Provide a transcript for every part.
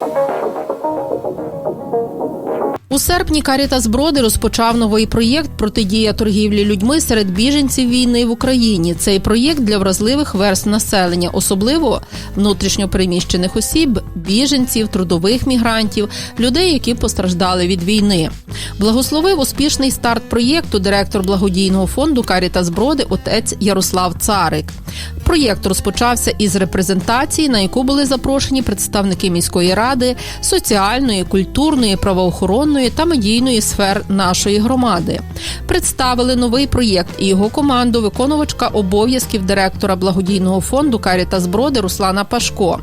you. У серпні Карітас Броди розпочав новий проєкт протидія торгівлі людьми серед біженців війни в Україні. Цей проєкт для вразливих верст населення, особливо внутрішньопереміщених осіб, біженців, трудових мігрантів, людей, які постраждали від війни. Благословив успішний старт проєкту директор благодійного фонду Карітас Броди отець Ярослав Царик. Проєкт розпочався із репрезентації, на яку були запрошені представники міської ради, соціальної, культурної, правоохоронної та медійної сфер нашої громади. Представили новий проєкт і його команду виконувачка обов'язків директора благодійного фонду Карітас Броди Руслана Пашко.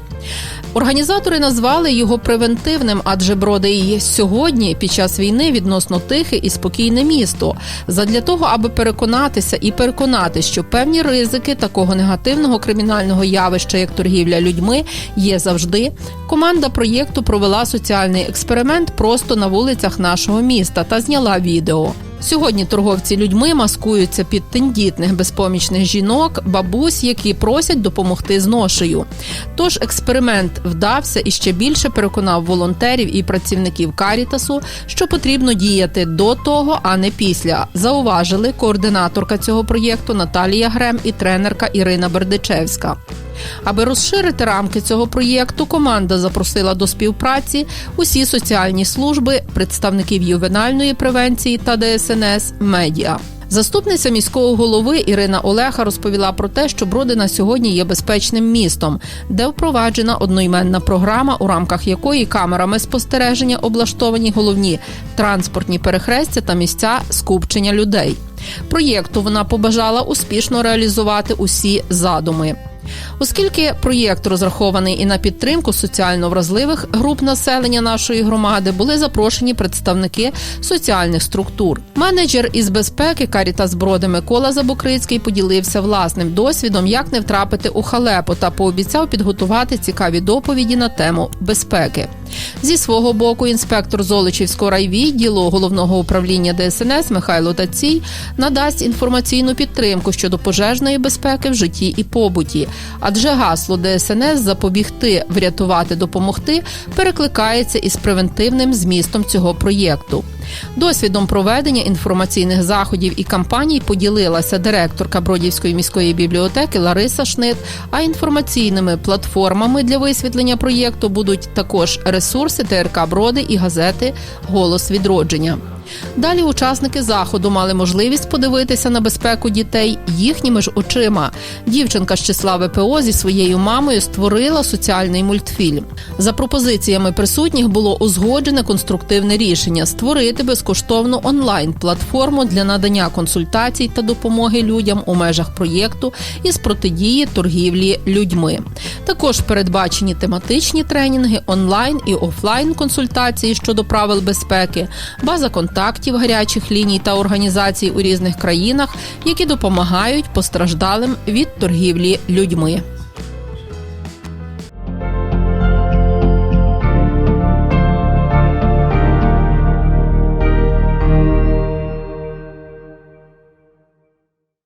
Організатори назвали його превентивним, адже є сьогодні під час війни відносно тихе і спокійне місто. Задля того, аби переконатися і переконати, що певні ризики такого негативного кримінального явища, як торгівля людьми, є завжди. Команда проєкту провела соціальний експеримент просто на вулицях нашого міста та зняла відео. Сьогодні торговці людьми маскуються під тендітних безпомічних жінок, бабусь, які просять допомогти з ношею. Тож експеримент вдався і ще більше переконав волонтерів і працівників Карітасу, що потрібно діяти до того, а не після. Зауважили координаторка цього проєкту Наталія Грем і тренерка Ірина Бердичевська. Аби розширити рамки цього проєкту, команда запросила до співпраці усі соціальні служби, представників ювенальної превенції та ДСНС, медіа. Заступниця міського голови Ірина Олеха розповіла про те, що Бродина сьогодні є безпечним містом, де впроваджена одноіменна програма, у рамках якої камерами спостереження облаштовані головні транспортні перехрестя та місця скупчення людей. Проєкту вона побажала успішно реалізувати усі задуми. Оскільки проєкт розрахований і на підтримку соціально вразливих груп населення нашої громади, були запрошені представники соціальних структур. Менеджер із безпеки Карітас Броди Микола Забокрицький поділився власним досвідом, як не втрапити у халепу, та пообіцяв підготувати цікаві доповіді на тему безпеки. Зі свого боку, інспектор Золочівського райвідділу головного управління ДСНС Михайло Тацій надасть інформаційну підтримку щодо пожежної безпеки в житті і побуті. Адже гасло ДСНС запобігти, врятувати, допомогти перекликається із превентивним змістом цього проєкту. Досвідом проведення інформаційних заходів і кампаній поділилася директорка Бродівської міської бібліотеки Лариса Шнит. А інформаційними платформами для висвітлення проєкту будуть також ресурси ТРК Броди і газети Голос відродження. Далі учасники заходу мали можливість подивитися на безпеку дітей їхніми ж очима. Дівчинка з числа ВПО зі своєю мамою створила соціальний мультфільм. За пропозиціями присутніх було узгоджене конструктивне рішення створити безкоштовну онлайн-платформу для надання консультацій та допомоги людям у межах проєкту із протидії торгівлі людьми. Також передбачені тематичні тренінги, онлайн і офлайн консультації щодо правил безпеки, база контактів гарячих ліній та організацій у різних країнах, які допомагають постраждалим від торгівлі людьми.